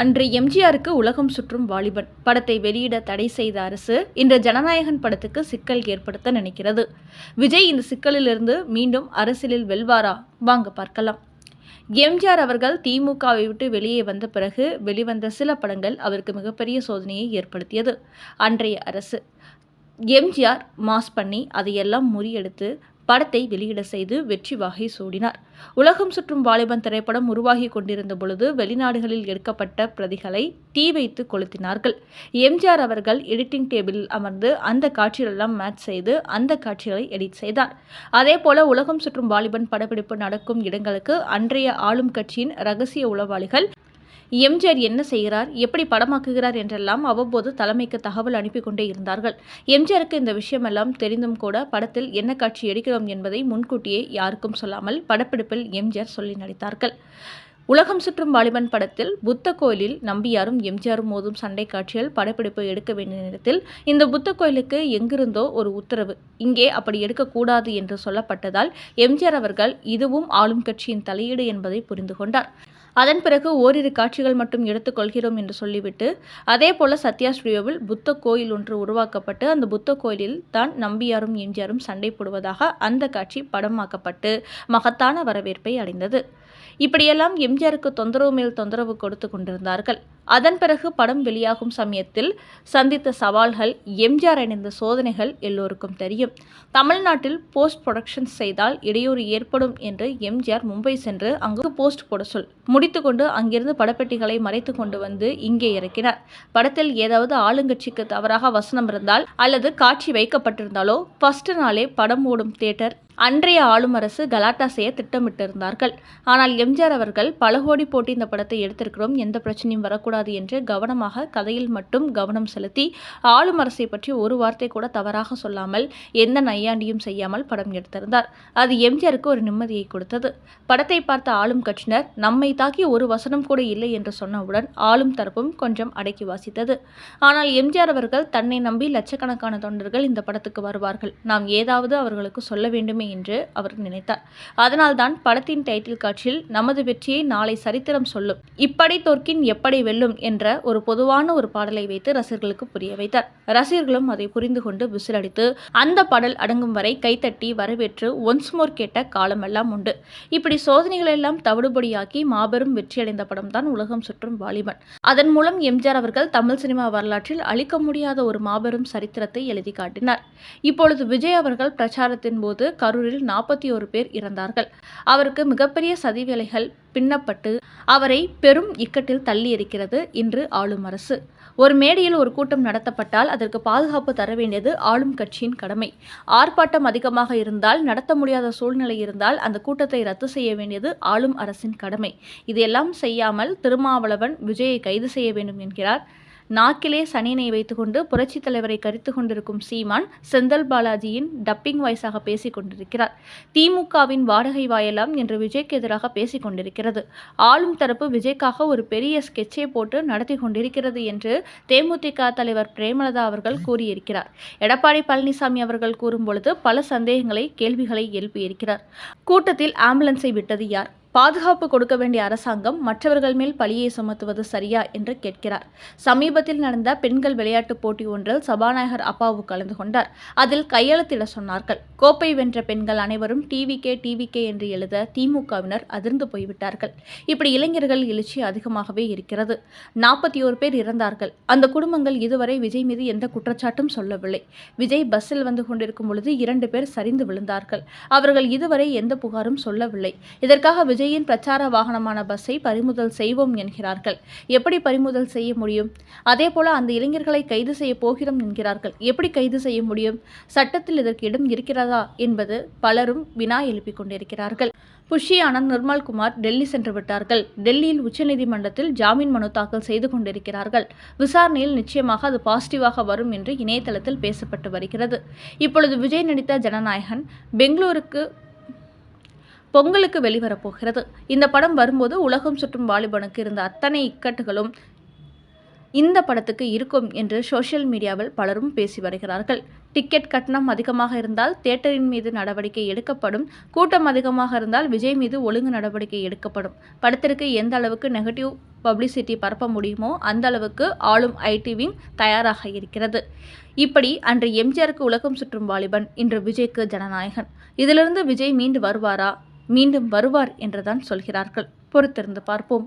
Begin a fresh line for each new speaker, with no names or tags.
அன்று எம்ஜிஆருக்கு உலகம் சுற்றும் வாலிபன். படத்தை வெளியிட தடை செய்த அரசு இன்று ஜனநாயகன் படத்துக்கு சிக்கல் ஏற்படுத்த நினைக்கிறது. விஜய் இந்த சிக்கலிலிருந்து மீண்டும் அரசியலில் வெல்வாரா? வாங்க பார்க்கலாம். எம்ஜிஆர் அவர்கள் திமுகவை விட்டு வெளியே வந்த பிறகு வெளிவந்த சில படங்கள் அவருக்கு மிகப்பெரிய சோதனையை ஏற்படுத்தியது. அன்றைய அரசு எம்ஜிஆர் மாஸ் பண்ணி அதையெல்லாம் முறியெடுத்து படத்தை வெளியிட செய்து வெற்றி வாகை சூடினார். உலகம் சுற்றும் வாலிபன் திரைப்படம் உருவாகி கொண்டிருந்த பொழுது வெளிநாடுகளில் எடுக்கப்பட்ட பிரதிகளை தீ வைத்து கொளுத்தினார்கள். எம்ஜிஆர் அவர்கள் எடிட்டிங் டேபிளில் அமர்ந்து அந்த காட்சிகளெல்லாம் மேட்ச் செய்து அந்த காட்சிகளை எடிட் செய்தார். அதே போல உலகம் சுற்றும் வாலிபன் படப்பிடிப்பு நடக்கும் இடங்களுக்கு அன்றைய ஆளும் கட்சியின் ரகசிய உளவாளிகள் எம்ஜிஆர் என்ன செய்கிறார் எப்படி படமாக்குகிறார் என்றெல்லாம் அவ்வப்போது தலைமைக்கு தகவல் அனுப்பி கொண்டே இருந்தார்கள். எம்ஜிஆருக்கு இந்த விஷயமெல்லாம் தெரிந்தும் கூட படத்தில் என்ன காட்சி எடுக்கிறோம் என்பதை முன்கூட்டியே யாருக்கும் சொல்லாமல் படப்பிடிப்பில் எம்ஜிஆர் சொல்லி நடித்தார்கள். உலகம் சுற்றும் வாலிபன் படத்தில் புத்த கோயிலில் நம்பியாரும் எம்ஜிஆரும் மோதும் சண்டை காட்சிகள் படப்பிடிப்பு எடுக்க வேண்டிய நேரத்தில் இந்த புத்த கோயிலுக்கு எங்கிருந்தோ ஒரு உத்தரவு இங்கே அப்படி எடுக்கக்கூடாது என்று சொல்லப்பட்டதால் எம்ஜிஆர் அவர்கள் இதுவும் ஆளும் கட்சியின் தலையீடு என்பதை புரிந்து கொண்டார். அதன் பிறகு ஓரிரு காட்சிகள் மட்டும் எடுத்துக்கொள்கிறோம் என்று சொல்லிவிட்டு அதே போல சத்யா ஸ்டுடியோவில் புத்த கோயில் ஒன்று உருவாக்கப்பட்டு அந்த புத்த கோயிலில் தான் நம்பியாரும் எம்ஜிஆரும் சண்டை போடுவதாக அந்த காட்சி படமாக்கப்பட்டு மகத்தான வரவேற்பை அடைந்தது. இப்படியெல்லாம் எம்ஜிஆருக்கு தொந்தரவு மேல் தொந்தரவு கொடுத்து கொண்டிருந்தார்கள். அதன் பிறகு படம் வெளியாகும் சமயத்தில் சந்தித்த சவால்கள் எம்ஜிஆர் அணிந்த சோதனைகள் எல்லோருக்கும் தெரியும். தமிழ்நாட்டில் போஸ்ட் ப்ரொடக்ஷன் செய்தால் இடையூறு ஏற்படும் என்று எம்ஜிஆர் மும்பை சென்று அங்கு போஸ்ட் போட சொல். முடித்துக்கொண்டு அங்கிருந்து படப்பெட்டிகளை மறைத்து கொண்டு வந்து இங்கே இறக்கினார். படத்தில் ஏதாவது ஆளுங்கட்சிக்கு தவறாக வசனம் இருந்தால் அல்லது காட்சி வைக்கப்பட்டிருந்தாலோ ஃபர்ஸ்ட் நாளே படம் ஓடும் தியேட்டர் அன்றைய ஆளும் அரசு கலாட்டா செய்ய திட்டமிட்டிருந்தார்கள். ஆனால் எம்ஜிஆர் அவர்கள் பல கோடி போட்டி இந்த படத்தை எடுத்திருக்கிறோம் எந்த பிரச்சனையும் வரக்கூடாது என்று கவனமாக கதையில் மட்டும் கவனம் செலுத்தி ஆளும் அரசை பற்றி ஒரு வார்த்தை கூட தவறாக சொல்லாமல் எந்த நையாண்டியும் செய்யாமல் படம் எடுத்திருந்தார். அது எம்ஜிஆருக்கு ஒரு நிம்மதியை கொடுத்தது. படத்தை பார்த்த ஆளும் கட்சியினர் நம்மை தாக்கி ஒரு வசனம் கூட இல்லை என்று சொன்னவுடன் ஆளும் தரப்பும் கொஞ்சம் அடக்கி வாசித்தது. ஆனால் எம்ஜிஆர் அவர்கள் தன்னை நம்பி லட்சக்கணக்கான தொண்டர்கள் இந்த படத்துக்கு வருவார்கள். நாம் ஏதாவது அவர்களுக்கு சொல்ல வேண்டுமே என்று அவர் நினைத்தார். அதனால்தான் படத்தின் டைட்டில் காட்சியில் நமது வெற்றியை நாளை சரித்திரம் சொல்லும். இப்படை தோற்கின் எப்படி வெல்லும் என்ற ஒரு பொதுவான ஒரு பாடலை வைத்து ரசிகர்களுக்கு புரிய வைத்தார். ரசிகர்களும் அதை புரிந்து கொண்டு விசிலடித்து அந்த பாடல் அடங்கும் வரை கைத்தட்டி வரவேற்று ஒன்ஸ் மோர் கேட்ட காலமெல்லாம் உண்டு. இப்படி சோதனைகள் எல்லாம் தவிடுபடியாக்கி மாபெரும் வெற்றியடைந்த படம் தான் உலகம் சுற்றும் வாலிபன். அதன் மூலம் எம்ஜிஆர் அவர்கள் தமிழ் சினிமா வரலாற்றில் அழிக்க முடியாத ஒரு மாபெரும் சரித்திரத்தை எழுதி காட்டினார். இப்பொழுது விஜய் அவர்கள் பிரச்சாரத்தின் போது கரூரில் நாற்பத்தி ஒரு பேர் இறந்தார்கள். அவருக்கு மிகப்பெரிய சதிவேலைகள் பின்னப்பட்டு அவரை பெரும் இக்கட்டில் தள்ளி இருக்கிறது இன்று ஆளும் அரசு. ஒரு மேடையில் ஒரு கூட்டம் நடத்தப்பட்டால் அதற்கு பாதுகாப்பு தர வேண்டியது ஆளும் கட்சியின் கடமை. ஆர்ப்பாட்டம் அதிகமாக இருந்தால் நடத்த முடியாத சூழ்நிலை இருந்தால் அந்த கூட்டத்தை ரத்து செய்ய வேண்டியது ஆளும் அரசின் கடமை. இதையெல்லாம் செய்யாமல் திருமாவளவன் விஜயை கைது செய்ய வேண்டும் என்கிறார் நாக்கிலே சனினை வைத்துக்கொண்டு புரட்சித் தலைவரை கரித்து கொண்டிருக்கும் சீமான் செந்தல் பாலாஜியின் டப்பிங் வாய்ஸாக பேசிக் கொண்டிருக்கிறார். திமுகவின் வாடகை வாயலாம் என்று விஜய்க்கு எதிராக பேசிக் கொண்டிருக்கிறது. ஆளும் தரப்பு விஜய்க்காக ஒரு பெரிய ஸ்கெட்சை போட்டு நடத்தி கொண்டிருக்கிறது என்று தேமுதிக தலைவர் பிரேமலதா அவர்கள் கூறியிருக்கிறார். எடப்பாடி பழனிசாமி அவர்கள் கூறும் பொழுது பல சந்தேகங்களை கேள்விகளை எழுப்பியிருக்கிறார். கூட்டத்தில் ஆம்புலன்ஸை விட்டது யார்? பாதுகாப்பு கொடுக்க வேண்டிய அரசாங்கம் மற்றவர்கள் மேல் பழியை சுமத்துவது சரியா என்று கேட்கிறார். சமீபத்தில் நடந்த பெண்கள் விளையாட்டுப் போட்டி ஒன்றில் சபாநாயகர் அப்பாவு கலந்து கொண்டார். அதில் கையெழுத்திட சொன்னார்கள். கோப்பை வென்ற பெண்கள் அனைவரும் டிவிகே டிவிகே என்று எழுத திமுகவினர் அதிர்ந்து போய்விட்டார்கள். இப்படி இளைஞர்கள் எழுச்சி அதிகமாகவே இருக்கிறது. நாற்பத்தி ஓரு பேர் இறந்தார்கள். அந்த குடும்பங்கள் இதுவரை விஜய் மீது எந்த குற்றச்சாட்டும் சொல்லவில்லை. விஜய் பஸ்ஸில் வந்து கொண்டிருக்கும் பொழுது இரண்டு பேர் சரிந்து விழுந்தார்கள். அவர்கள் இதுவரை எந்த புகாரும் சொல்லவில்லை. இதற்காக விஜய் விஜயின் பிரச்சார வாகனமான பஸ்ஸை பறிமுதல் செய்வோம் என்கிறார்கள். எப்படி பறிமுதல் செய்ய முடியும்? அதேபோல அந்த இளைஞர்களை கைது செய்ய போகிறோம் என்கிறார்கள். எப்படி கைது செய்ய முடியும்? சட்டத்தில் இதற்கு இடம் இருக்கிறதா? என்பது பலரும் வினா எழுப்பிக் கொண்டிருக்கிறார்கள். புஷி ஆனந்த் நிர்மல்குமார் டெல்லி சென்று விட்டார்கள். டெல்லியில் உச்சநீதிமன்றத்தில் ஜாமீன் மனு தாக்கல் செய்து கொண்டிருக்கிறார்கள். விசாரணையில் நிச்சயமாக அது பாசிட்டிவாக வரும் என்று இணையதளத்தில் பேசப்பட்டு வருகிறது. இப்பொழுது விஜய் நடித்த ஜனநாயகன் பெங்களூருக்கு பொங்கலுக்கு வெளிவரப்போகிறது. இந்த படம் வரும்போது உலகம் சுற்றும் வாலிபனுக்கு இருந்த அத்தனை இக்கட்டுகளும் இந்த படத்துக்கு இருக்கும் என்று சோஷியல் மீடியாவில் பலரும் பேசி வருகிறார்கள். டிக்கெட் கட்டணம் அதிகமாக இருந்தால் தியேட்டரின் மீது நடவடிக்கை எடுக்கப்படும். கூட்டம் அதிகமாக இருந்தால் விஜய் மீது ஒழுங்கு நடவடிக்கை எடுக்கப்படும். படத்திற்கு எந்த அளவுக்கு நெகட்டிவ் பப்ளிசிட்டி பரப்ப முடியுமோ அந்த அளவுக்கு ஆளும் ஐடி விங் தயாராக இருக்கிறது. இப்படி அன்று எம்ஜிஆருக்கு உலகம் சுற்றும் வாலிபன் இன்று விஜய்க்கு ஜனநாயகன். இதிலிருந்து விஜய் மீண்டு வருவாரா? மீண்டும் வருவார் என்றுதான் சொல்கிறார்கள். பொறுத்திருந்து பார்ப்போம்.